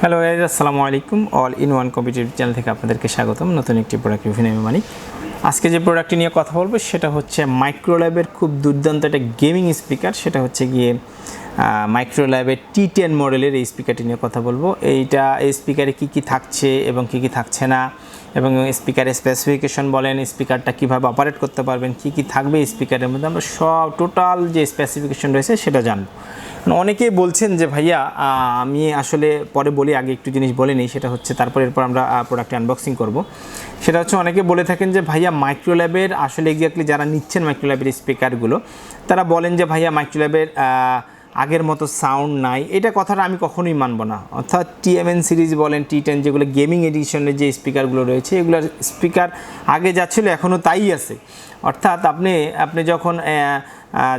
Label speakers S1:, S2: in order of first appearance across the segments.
S1: Hello guys আসসালামু আলাইকুম। All in one competitive channel থেকে আপনাদেরকে স্বাগতম। নতুন একটি প্রোডাক্ট রিভিউ নেবে মানিক। আজকে যে প্রোডাক্টটি নিয়ে কথা বলব, সেটা হচ্ছে মাইক্রোল্যাবের খুব দুর্দান্ত একটা গেমিং স্পিকার সেটা হচ্ছে গিয়ে মাইক্রোল্যাবের টি টেন মডেলের এই স্পিকারটি নিয়ে কথা বলব। এইটা, এই স্পিকারে কী কী থাকছে এবং কী কী থাকছে না? এবং স্পিকারের স্পেসিফিকেশন বলেন স্পিকারটা কীভাবে অপারেট করতে পারবেন, কী কী থাকবে স্পিকারের মধ্যে, আমরা সব টোটাল যে স্পেসিফিকেশন রয়েছে সেটা জানব। অনেকেই বলছেন যে, ভাইয়া আমি আসলে পরে বলি, আগে একটু জিনিস বলে নিই, সেটা হচ্ছে তারপর এরপর আমরা প্রোডাক্টটি আনবক্সিং করব। সেটা হচ্ছে অনেকে বলে থাকেন যে, ভাইয়া মাইক্রোল্যাবের আসলে এক্স্যাক্টলি যারা নিচ্ছেন মাইক্রোল্যাবের স্পিকারগুলো তারা বলেন যে, ভাইয়া মাইক্রোল্যাবের আগের মতো সাউন্ড নাই। এটা কথাটা আমি কখনোই মানব না। অর্থাৎ টিএমএন সিরিজ বলেন টি টেন যেগুলো গেমিং এডিশনের যে স্পিকারগুলো রয়েছে, এগুলোর স্পিকার আগে যা ছিল এখনও তাই আছে। অর্থাৎ আপনি আপনি যখন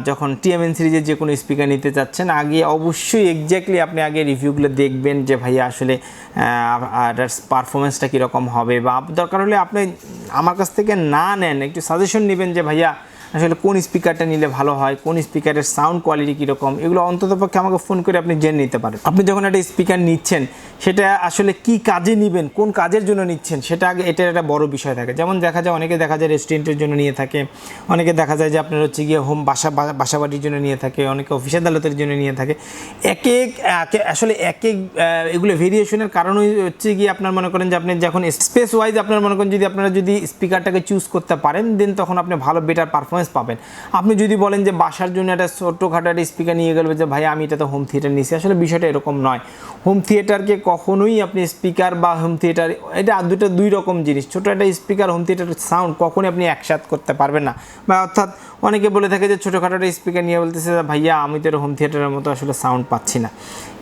S1: যখন টিএমএন সিরিজের যে কোনো স্পিকার নিতে চাচ্ছেন আগে অবশ্যই এক্স্যাক্টলি আপনি আগে রিভিউগুলো দেখবেন যে ভাইয়া আসলে পারফরমেন্সটা কীরকম হবে বা দরকার হলে আপনি আমার কাছ থেকে না নেন, একটু সাজেশন নেবেন যে ভাইয়া আসলে কোন স্পিকারটা নিলে ভালো হয়, কোন স্পিকারের সাউন্ড কোয়ালিটি কীরকম, এগুলো অন্ততপক্ষে আমাকে ফোন করে আপনি জেনে নিতে পারেন। আপনি যখন একটা স্পিকার নিচ্ছেন, সেটা আসলে কি কাজে নেবেন, কোন কাজের জন্য নিচ্ছেন, সেটা আগে এটার একটা বড় বিষয় থাকে। যেমন দেখা যায়, অনেকে দেখা যায় রেস্টুরেন্টের জন্য নিয়ে থাকে, অনেকে দেখা যায় যে আপনার হচ্ছে গিয়ে হোম বাসা বা- বাসা জন্য নিয়ে থাকে, অনেকে অফিস আদালতের জন্য নিয়ে থাকে। এক, একে- আসলে এক এক এগুলো ভেরিয়েশনের কারণই হচ্ছে গিয়ে আপনার মনে করেন যে আপনি যখন স্পেস ওয়াইজ আপনার মনে করেন যদি আপনারা যদি স্পিকারটাকে চুজ করতে পারেন দেন তখন আপনি ভালো বেটার পারফরমেন্স পাবেন। আপনি যদি বলেন যে বাসার জন্য একটা ছোটোখাটো একটা স্পিকার নিয়ে গেলে যে, ভাই, আমি এটা তো হোম থিয়েটার নিয়েছি আসলে বিষয়টা এরকম নয়। হোম থিয়েটারকে কখনোই আপনি স্পিকার বা হোম থিয়েটার এটা দুটো দুই রকম জিনিস। ছোটো একটা স্পিকার হোম থিয়েটারের সাউন্ড কখনোই আপনি একসাথ করতে পারবেন না। বা অর্থাৎ অনেকে বলে থাকে যে, ছোটোখাটো একটা স্পিকার নিয়ে বলতেছে ভাইয়া, আমি তো হোম থিয়েটারের মতো আসলে সাউন্ড পাচ্ছি না।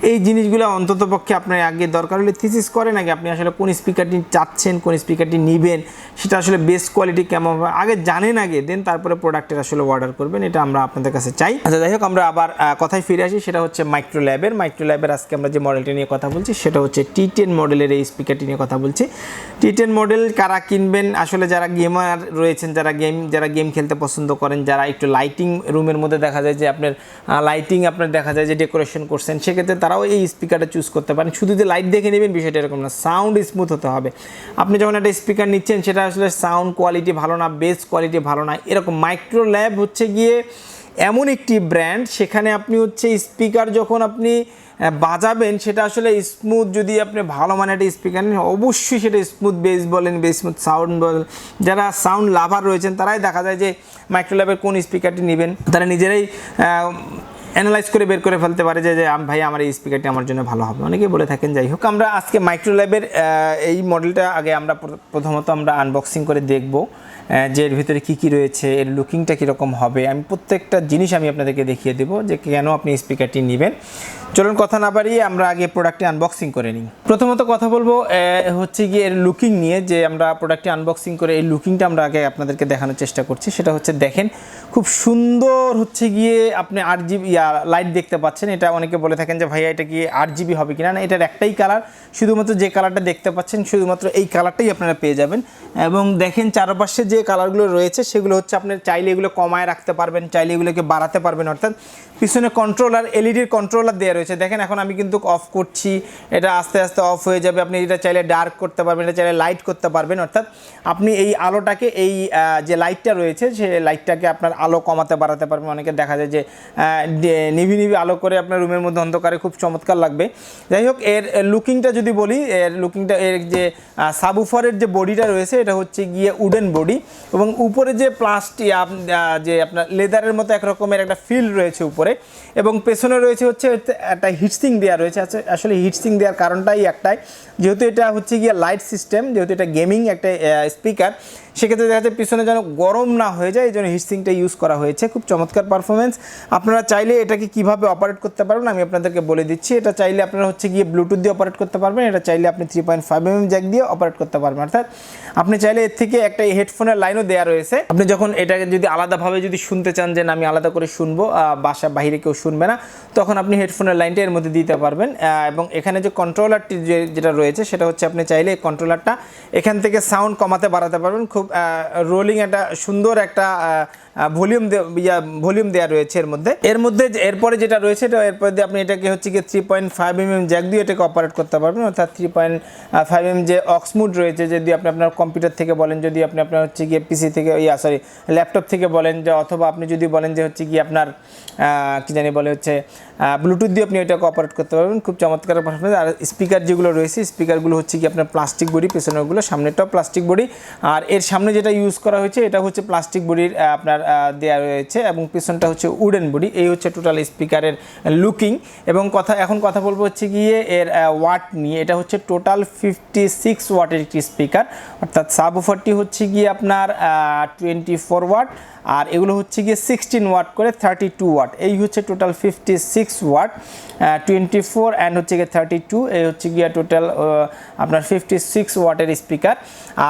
S1: এই জিনিসগুলো অন্তত পক্ষে আপনার আগে দরকার হলে থিসিস করেন আগে আপনি আসলে কোন স্পিকারটি চাচ্ছেন, কোন স্পিকারটি নেবেন, সেটা আসলে বেস্ট কোয়ালিটি কেমন হবে, আগে জানেন আগে দেন তারপরে প্রোডাক্টের আসলে অর্ডার করবেন, এটা আমরা আপনাদের কাছে চাই। আচ্ছা যাই হোক, আমরা আবার কথায় ফিরে আসি, সেটা হচ্ছে মাইক্রো ল্যাবের মাইক্রো ল্যাবের আজকে আমরা যে মডেলটি নিয়ে কথা বলছি, সেটা হচ্ছে টি টেন মডেলের এই স্পিকারটি নিয়ে কথা বলছি। টি টেন মডেল কারা কিনবেন? আসলে যারা গেমার রয়েছেন, যারা গেম যারা গেম খেলতে পছন্দ করেন, যারা একটু লাইটিং রুমের মধ্যে দেখা যায় যে আপনার লাইটিং আপনার দেখা যায় যে ডেকোরেশন করছেন, সেক্ষেত্রে তারাও এই স্পিকারটা চুজ করতে পারেন। শুধু যে লাইট দেখে নেবেন, বিষয়টা এরকম না সাউন্ড স্মুথ হতে হবে। আপনি যখন একটা স্পিকার নিচ্ছেন, সেটা আসলে সাউন্ড কোয়ালিটি ভালো না বেস কোয়ালিটি ভালো না, এরকম মাইক্রো ল্যাব হচ্ছে গিয়ে এমন একটি ব্র্যান্ড সেখানে আপনি হচ্ছে স্পিকার যখন আপনি বাজাবেন, সেটা আসলে স্মুথ যদি আপনি ভালো মানে একটা স্পিকার নেন, অবশ্যই সেটা স্মুথ বেস বলেন বেস স্মুথ সাউন্ড বলেন, যারা সাউন্ড লাভার রয়েছেন, তারাই দেখা যায় যে মাইক্রোল্যাবের কোন স্পিকারটি নেবেন। তারা নিজেরাই অ্যানালাইজ করে বের করে ফেলতে পারে যে ভাই আমার এই স্পিকারটি আমার জন্য ভালো হবে। অনেকেই বলে থাকেন, যাই হোক। আমরা আজকে মাইক্রোল্যাবের এই মডেলটা আগে আমরা প্রথমত আমরা আনবক্সিং করে দেখব যে এর ভিতরে কী কী রয়েছে, এর লুকিংটা কীরকম হবে। আমি প্রত্যেকটা জিনিস আমি আপনাদেরকে দেখিয়ে দেবো যে কেন আপনি স্পিকারটি নেবেন। চলুন কথা না বাড়িয়ে আমরা আগে প্রোডাক্টটি আনবক্সিং করে নিই। প্রথমত কথা বলব হচ্ছে গিয়ে এর লুকিং নিয়ে যে আমরা প্রোডাক্টটি আনবক্সিং করে এই লুকিংটা আমরা আগে আপনাদেরকে দেখানোর চেষ্টা করছি। সেটা হচ্ছে দেখেন, খুব সুন্দর হচ্ছে গিয়ে আপনি আট জিবি লাইট দেখতে পাচ্ছেন। এটা অনেকে বলে থাকেন যে, ভাইয়া, এটা কি আট জিবি হবে কিনা? না, এটার একটাই কালার শুধুমাত্র যে কালারটা দেখতে পাচ্ছেন, শুধুমাত্র এই কালারটাই আপনারা পেয়ে যাবেন। এবং দেখেন, চারপাশে যে কালারগুলো রয়েছে, সেগুলো হচ্ছে আপনি চাইলে এগুলো কমায় রাখতে পারবেন, চাইলে এগুলোকে বাড়াতে পারবেন, অর্থাৎ পিছনে কন্ট্রোলার এলইডির কন্ট্রোলার দেওয়া রয়েছে। দেখেন, এখন আমি কিন্তু অফ করছি। এটা আস্তে আস্তে অফ হয়ে যাবে। আপনি এটা চাইলে ডার্ক করতে পারবেন, এটা চাইলে লাইট করতে পারবেন। অর্থাৎ আপনি এই আলোটাকে, এই যে লাইটটা রয়েছে, সে লাইটটাকে আপনার আলো কমাতে, বাড়াতে পারবেন। অনেকে দেখা যায় যে নিভি নিভি আলো করে আপনার রুমের মধ্যে অন্ধকারে খুব চমৎকার লাগবে। যাই হোক, এর লুকিংটা যদি বলি, এর লুকিংটা এর যে সাবুফারের যে বডিটা রয়েছে, এটা হচ্ছে গিয়ে উডেন বডি এবং উপরে যে প্লাস্টিক যে আপনার লেদারের মতো এক রকমের একটা ফিল রয়েছে উপরে এবং পেছনে রয়েছে হচ্ছে একটা হিটসিং দেওয়া রয়েছে। আসলে হিটসিং দেওয়ার কারণটাই একটাই। যেহেতু এটা হচ্ছে গিয়ে লাইট সিস্টেম যেহেতু এটা গেমিং একটা স্পিকার সেক্ষেত্রে দেখা যাচ্ছে পিছনে যেন গরম না হয়ে যায়, এই জন্য হিটসিংটা ইউজ করা হয়েছে। খুব চমৎকার পারফরমেন্স আপনারা চাইলে এটাকে কীভাবে অপারেট করতে পারবেন, আমি আপনাদেরকে বলে দিচ্ছি। এটা চাইলে আপনারা হচ্ছে গিয়ে ব্লুটুথ দিয়ে অপারেট করতে পারবেন। এটা চাইলে আপনি three point five M jack দিয়ে অপারেট করতে পারবেন। অর্থাৎ আপনি চাইলে এর থেকে একটা হেডফোনের লাইনও দেওয়া রয়েছে। আপনি যখন এটাকে যদি আলাদাভাবে যদি শুনতে চান যে আমি আলাদা করে শুনব বাসা বাইরে কেউ শুনবে না, তখন আপনি হেডফোনের লাইনটা এর মধ্যে দিতে পারবেন এবং এখানে যে কন্ট্রোলারটি যে যেটা রয়েছে সেটা হচ্ছে আপনি চাইলে এই কন্ট্রোলারটা এখান থেকে সাউন্ড কমাতে বাড়াতে পারবেন। খুব রোলিং একটা সুন্দর একটা ভলিউম ইয়া, ভলিউম দেওয়া রয়েছে এর মধ্যে। এর মধ্যে এরপরে যেটা রয়েছে, এটা এরপরে দিয়ে আপনি এটাকে হচ্ছে কি three point five M M jack দিয়ে এটাকে অপারেট করতে পারবেন। অর্থাৎ থ্রি পয়েন্ট ফাইভ এম যে অক্সমুড রয়েছে, যদি আপনি আপনার কম্পিউটার থেকে বলেন, যদি আপনি আপনার হচ্ছে গিয়ে পিসি থেকে, ইয়া সরি ল্যাপটপ থেকে বলেন, যে অথবা আপনি যদি বলেন যে হচ্ছে কি আপনার কি জানি বলে হচ্ছে ব্লুটুথ দিয়ে আপনি এটাকে অপারেট করতে পারবেন। খুব চমৎকার পারফরমেন্স আর স্পিকার যেগুলো রয়েছে স্পিকারগুলো হচ্ছে কি আপনার প্লাস্টিক বডি পেছনেরগুলো সামনেটাও প্লাস্টিক বডি আর এর সামনে যেটা ইউজ করা হয়েছে, এটা হচ্ছে প্লাস্টিক বডির আপনার দেয়া রয়েছে এবং পিছনটা হচ্ছে উডেন বডি। এই হচ্ছে টোটাল স্পিকারের লুকিং এবং কথা এখন কথা বলব হচ্ছে গিয়ে এর ওয়াট নিয়ে। এটা হচ্ছে টোটাল ফিফটি সিক্স ওয়াটের একটি স্পিকার অর্থাৎ সাব সাবুফারটি হচ্ছে গিয়ে আপনার টোয়েন্টি ফোর ওয়াট আর এগুলো হচ্ছে গিয়ে সিক্সটিন ওয়াট করে থার্টি টু ওয়াট এই হচ্ছে total fifty six watt twenty four and হচ্ছে গিয়ে থার্টি টু এই হচ্ছে গিয়ে টোটাল আপনার ফিফটি সিক্স ওয়াটের স্পিকার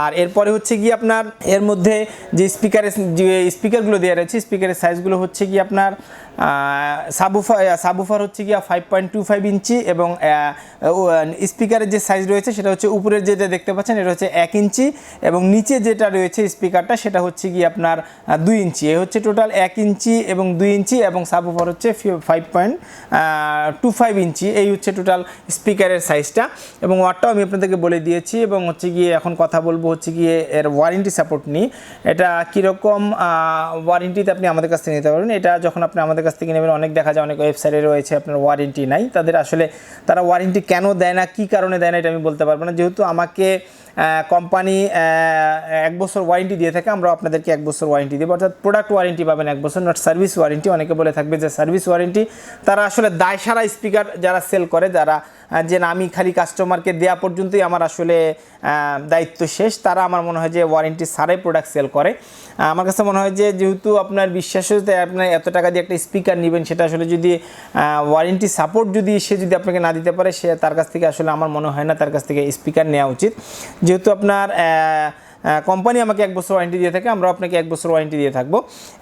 S1: আর এরপরে হচ্ছে গিয়ে আপনার, এর মধ্যে যে স্পিকারের যে স্পিকারগুলো দেওয়া রয়েছে। স্পিকারের সাইজগুলো হচ্ছে কি আপনার সাবুফার সাবুফার হচ্ছে গিয়া five point two five inch এবং স্পিকারের যে সাইজ রয়েছে সেটা হচ্ছে উপরের যেটা দেখতে পাচ্ছেন এটা হচ্ছে এক ইঞ্চি এবং নিচে যেটা রয়েছে স্পিকারটা সেটা হচ্ছে গিয়ে আপনার দুই ইঞ্চি। এ হচ্ছে টোটাল এক ইঞ্চি এবং দুই ইঞ্চি এবং সাবুফার হচ্ছে five point two five inch. এই হচ্ছে টোটাল স্পিকারের সাইজটা এবং ওয়ারটাও আমি আপনাদেরকে বলে দিয়েছি এবং হচ্ছে গিয়ে এখন কথা বলব হচ্ছে গিয়ে এর ওয়ারেন্টি সাপোর্ট নিয়ে। এটা কীরকম ওয়ারেন্টিতে আপনি আমাদের কাছ থেকে নিতে পারবেন। এটা যখন আপনি আমাদের কাছ থেকে নেবেন, অনেক দেখা যায়, অনেক ওয়েবসাইটে রয়েছে আপনার ওয়ারেন্টি নাই। তাদের আসলে তারা ওয়ারেন্টি কেন দেয় না, কী কারণে দেয় না, এটা আমি বলতে পারব না। যেহেতু আমাকে কোম্পানি এক বছর ওয়ারেন্টি দিয়ে থাকে, আমরা আপনাদেরকে এক বছর ওয়ারেন্টি দেবো। অর্থাৎ প্রোডাক্ট ওয়ারেন্টি পাবেন এক বছর নট সার্ভিস ওয়ারেন্টি অনেকে বলে থাকবে যে সার্ভিস ওয়ারেন্টি তারা আসলে দায় সারা স্পিকার যারা সেল করে, যারা যে না, আমি খালি কাস্টমারকে দেওয়া পর্যন্তই আমার আসলে দায়িত্ব শেষ। তারা আমার মনে হয় যে ওয়ারেন্টি সারাই প্রোডাক্ট সেল করে। আমার কাছে মনে হয় যে যেহেতু আপনার বিশ্বাসতে আপনার এত টাকা দিয়ে একটা স্পিকার নেবেন, সেটা আসলে যদি ওয়ারেন্টি সাপোর্ট যদি সে যদি আপনাকে না দিতে পারে, সে তার কাছ থেকে আসলে আমার মনে হয় না তার কাছ থেকে স্পিকার নেওয়া উচিত। যেহেতু আপনার কোম্পানি আমাকে এক বছর ওয়ারেন্টি দিয়ে থাকে, আমরা আপনাকে এক বছর ওয়ারেন্টি দিয়ে থাকব।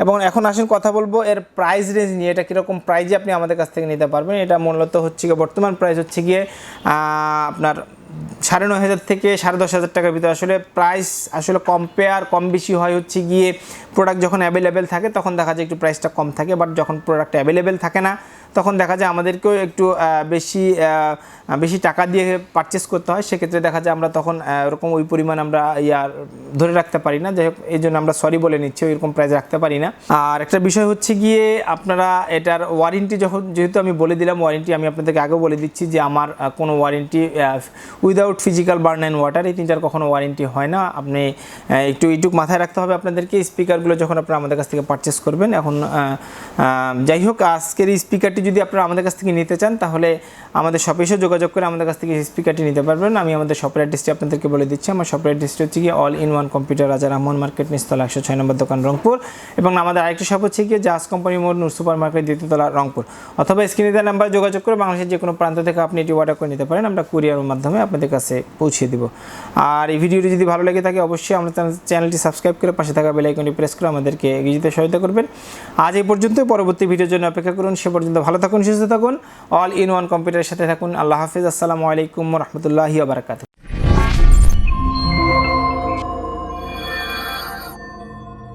S1: এবং এখন আসেন, কথা বলব, এর প্রাইস রেঞ্জ নিয়ে, এটা কীরকম প্রাইজে আপনি আমাদের কাছ থেকে নিতে পারবেন, এটা মূলত হচ্ছে গিয়ে, বর্তমান প্রাইস হচ্ছে গিয়ে আপনার সাড়ে নয় হাজার থেকে সাড়ে দশ হাজার টাকার ভিতরে। আসলে প্রাইস আসলে কম্পেয়ার কম বেশি হয় হচ্ছে গিয়ে প্রোডাক্ট যখন অ্যাভেলেবেল থাকে, তখন দেখা যায় একটু প্রাইসটা কম থাকে বাট যখন প্রোডাক্ট অ্যাভেলেবেল থাকে না তখন দেখা যায় আমাদেরকেও একটু বেশি বেশি টাকা দিয়ে পারচেস করতে হয়। সেক্ষেত্রে দেখা যায় আমরা তখন ওরকম ওই পরিমাণ আমরা ইয়ার ধরে রাখতে পারি না। যাই হোক, এই জন্য আমরা সরি বলে নিচ্ছি ওইরকম প্রাইস রাখতে পারি না। আর একটা বিষয় হচ্ছে গিয়ে, আপনারা এটার ওয়ারেন্টি যখন, যেহেতু আমি বলে দিলাম ওয়ারেন্টি আমি আপনাদেরকে আগেও বলে দিচ্ছি যে আমার কোনো warranty without physical burn and water এই তিনটার কখনো ওয়ারেন্টি হয় না। আপনি একটু এইটুক মাথায় রাখতে হবে আপনাদেরকে। স্পিকারগুলো যখন আপনারা আমাদের কাছ থেকে পারচেস করবেন, এখন যাই হোক, আজকের স্পিকারটি যদি আপনারা আমাদের কাছ থেকে নিতে চান, তাহলে আমাদের শপে এসে যোগাযোগ করে আমাদের কাছ থেকে স্পিকারটি নিতে পারবেন। আমি আমাদের শপের অ্যাড্রেসটি আপনাদেরকে বলে দিচ্ছি। আমার শপের অ্যাড্রেসটি হচ্ছে গিয়ে অল ইন ওয়ান কম্পিউটার রাজা রহমান মার্কেট নিস্তলা একশো ছয় নম্বর দোকান, রংপুর। এবং আমাদের আরেকটি শপ হচ্ছে গিয়ে জাহাজ কোম্পানি মোড় নূর সুপার মার্কেট দ্বিতীয়তলা, রংপুর। অথবা স্ক্রিনে দেওয়া নাম্বার যোগাযোগ করে বাংলাদেশের যে কোনো প্রান্ত থেকে আপনি এটি অর্ডার করে নিতে পারেন। আমরা কুরিয়ারের মাধ্যমে আপনাদের কাছে পৌঁছে দেব। আর এই ভিডিওটি যদি ভালো লেগে থাকে, অবশ্যই আমাদের চ্যানেলটি সাবস্ক্রাইব করে পাশে থাকা বেল আইকনটি প্রেস করে আমাদেরকে এগিয়ে যেতে সহায়তা করবেন। আজ এই পর্যন্ত পরবর্তী ভিডিওর জন্য অপেক্ষা করুন। সে পর্যন্ত ভালো থাকুন, সুস্থ থাকুন। অল ইন ওয়ান কম্পিউটারের সাথে থাকুন। আল্লাহ হাফিজ। আসসালামু আলাইকুম রহমতুল্লাহি বারাকাত